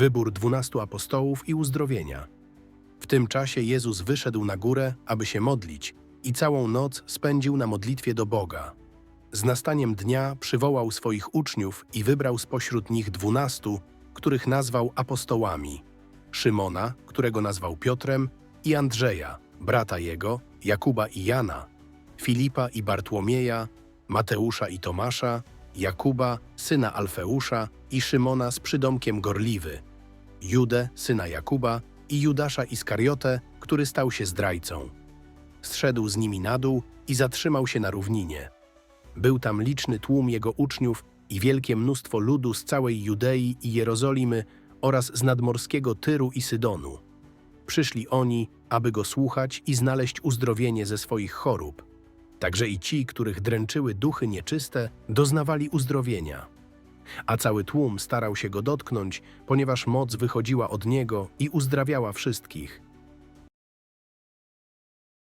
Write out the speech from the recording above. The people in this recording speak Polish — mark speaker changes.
Speaker 1: wybór dwunastu apostołów i uzdrowienia. W tym czasie Jezus wyszedł na górę, aby się modlić i całą noc spędził na modlitwie do Boga. Z nastaniem dnia przywołał swoich uczniów i wybrał spośród nich dwunastu, których nazwał apostołami. Szymona, którego nazwał Piotrem, i Andrzeja, brata jego, Jakuba i Jana, Filipa i Bartłomieja, Mateusza i Tomasza, Jakuba, syna Alfeusza i Szymona z przydomkiem Gorliwy, Judę, syna Jakuba i Judasza Iskariotę, który stał się zdrajcą. Zszedł z nimi na dół i zatrzymał się na równinie. Był tam liczny tłum jego uczniów i wielkie mnóstwo ludu z całej Judei i Jerozolimy oraz z nadmorskiego Tyru i Sydonu. Przyszli oni, aby go słuchać i znaleźć uzdrowienie ze swoich chorób. Także i ci, których dręczyły duchy nieczyste, doznawali uzdrowienia. A cały tłum starał się go dotknąć, ponieważ moc wychodziła od niego i uzdrawiała wszystkich.